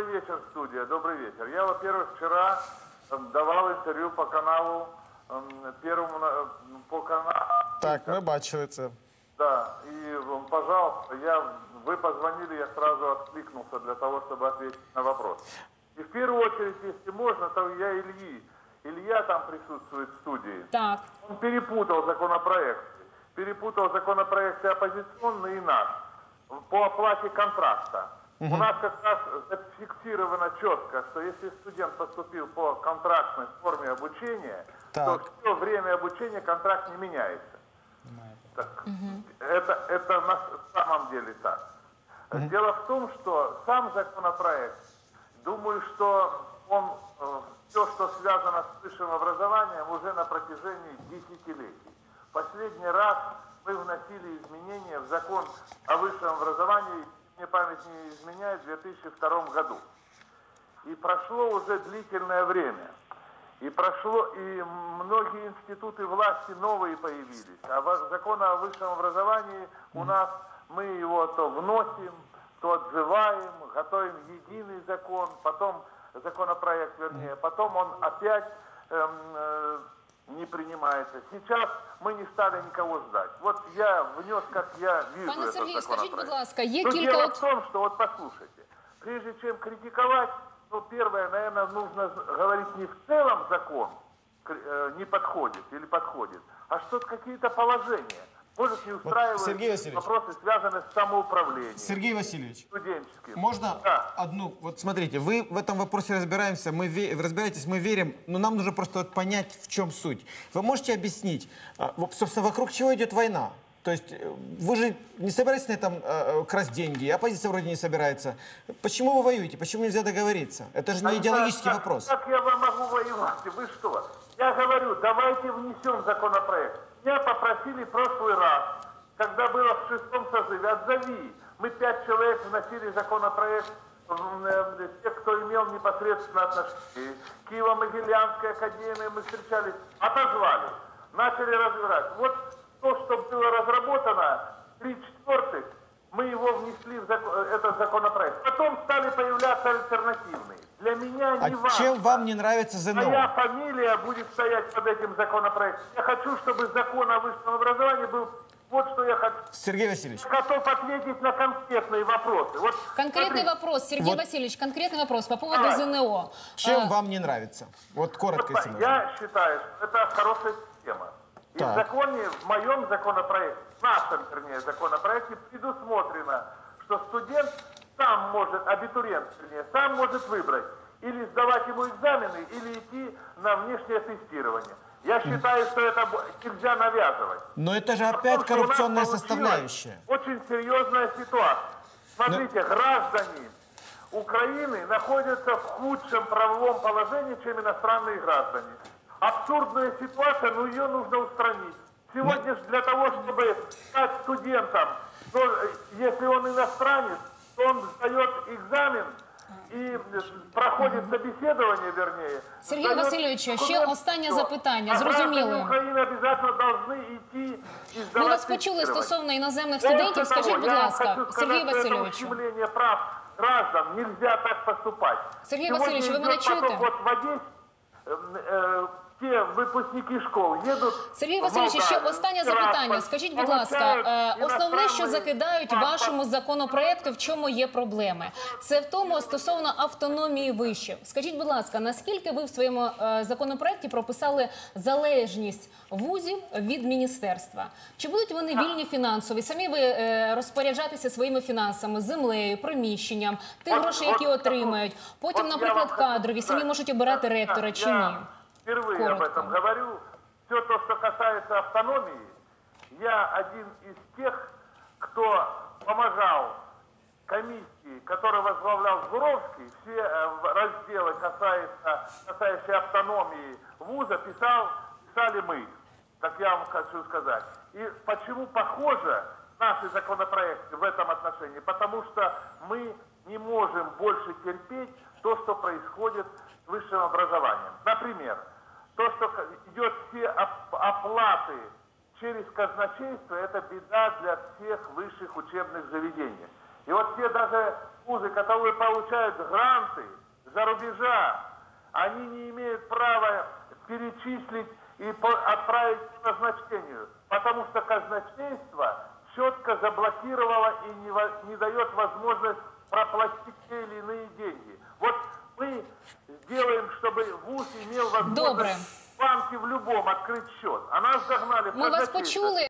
Добрый вечер, студия. Добрый вечер. Я, во-первых, вчера э, давал интервью по каналу э, первому на- по каналу. Так, ми бачили це. Да, и, пожалуйста, я, вы позвонили, я сразу откликнулся для того, чтобы ответить на вопрос. И в первую очередь, если можно, то я Ильи. Илья там присутствует в студии. Так, Он перепутал законопроекты. Перепутал законопроекты оппозиционные и наш по оплате контракта. У нас как раз зафиксировано четко, что если студент поступил по контрактной форме обучения, Так. то все время обучения контракт не меняется. Так, это, это на самом деле так. Дело в том, что сам законопроект, думаю, что он все, что связано с высшим образованием, уже на протяжении десятилетий. Последний раз мы вносили изменения в закон о высшем образовании, мне память не изменяет, в 2002 году. И прошло уже длительное время. И прошло, и многие институты власти новые появились. А закон о высшем образовании у нас, мы его то вносим, то отзываем, готовим единый закон, потом законопроект, вернее, потом он опять эм, э, не принимается. Сейчас мы не стали никого ждать. Вот я внес, как я вижу Пане этот Сергію, скажіть, законопроект. будь ласка, є Но кілька дело от в том, что вот послушайте, прежде чем критиковать, ну, первое, наверное, нужно з- говорить не в целом закон кр- э, не подходит или подходит, а что какие-то положения. Может, не устраивают Сергей Васильевич. вопросы, связанные с самоуправлением, Сергей Васильевич, можно Да. одну? Вот смотрите, вы в этом вопросе разбираемся, мы ве- разбираетесь, мы верим, но нам нужно просто вот понять, в чем суть. Вы можете объяснить, а, собственно, вокруг чего идет война? То есть э, вы же не собираетесь на этом э, красть деньги, оппозиция вроде не собирается. Почему вы воюете? Почему нельзя договориться? Это же не идеологический Как- вопрос. Как я вам могу воевать? Вы что? Я говорю, давайте внесем законопроект. Меня попросили в прошлый раз, когда было в шестом созыве, отзови. Мы пять человек вносили законопроект, э, те, кто имел непосредственно отношение. Киево-Могилянская академия, мы встречались, отозвали. Начали разбирать. Вот то, что было разработано, три четвертых, мы его внесли в зако- этот законопроект. Потом стали появляться альтернативные. Для меня А не важно. чем вам не нравится Моя ЗНО? фамилия будет стоять под этим законопроектом. Я хочу, чтобы закон о высшем образовании был... Вот что я хочу. Сергей Васильевич, Готов ответить на конкретные вопросы. Вот конкретный смотрите, вопрос, Сергей Вот. Васильевич, конкретный вопрос по поводу Давай. ЗНО. чем А, вам не нравится? Вот коротко, вот если можно. я считаю, что это хорошая система. И Так. в законе, в моем законопроекте, в нашем, вернее, законопроекте предусмотрено, что студент сам может, абитуриент, вернее, сам может выбрать или сдавать ему экзамены, или идти на внешнее тестирование. Я считаю, что это нельзя навязывать. Но это же Потому опять что у нас коррупционная составляющая. Очень серьезная ситуация. Смотрите, граждане Украины находятся в худшем правовом положении, чем иностранные граждане. Абсурдная ситуация, но ее нужно устранить. Сегодня ж для того, чтобы стать студентом, то, э, если он иностранец, он сдает экзамен и э, проходит собеседование, вернее. Сергій сдает Васильовичу, ще документ, останнє всё. запитання, А зрозуміло. граждане Украины обязательно должны идти и Ми сдавать вас почули тестирование. стосовно іноземних Более студентів. того, Скажіть, будь я вам ласка, хочу Сергій сказать, что это Васильовичу. ущемление прав граждан. Нельзя так поступать. Сергій Сегодня Васильович, ви идет мене поток чуєте? Вот в Одессе э, э, те выпускники школ едут Сергій в Васильович, ще Молдавию, останнє в Тирасполь, запитання. Скажіть, будь ласка, получают е, основне, що иностранные закидають паспорт. вашому законопроекту, в чому є проблеми? Це в тому стосовно автономії вишів. Скажіть, будь ласка, наскільки ви в своєму е, законопроекті прописали залежність вузів від міністерства? Чи будуть вони вільні фінансові? Самі ви е, розпоряджатися своїми фінансами, землею, приміщенням, тих От- грошей, от які таку- отримають? Потім, Вот я наприклад, вам хочу кадрові самі сказать. можуть обирати Да, ректора чи ні? Впервые Коротко. об этом говорю. Все то, что касается автономии, я один из тех, кто помогал комиссии, которую возглавлял Зуровский, все э, разделы, касается, касающие автономии вуза, писал, писали мы. Так я вам хочу сказать. И почему похоже наши законопроекты в этом отношении? Потому что мы не можем больше терпеть то, что происходит с высшим образованием. Например, то, что к- идет все оп- оплаты через казначейство, это беда для всех высших учебных заведений. И вот те даже вузы, которые получают гранты за рубежа, они не имеют права перечислить и отправить по назначению, потому что казначейство четко заблокировало и не, не дает возможность проплатить те или иные деньги. Вот мы сделаем, ВУЗ имел возможность Добре. в банке в любом открыть счет. А нас загнали в Ми вас почули.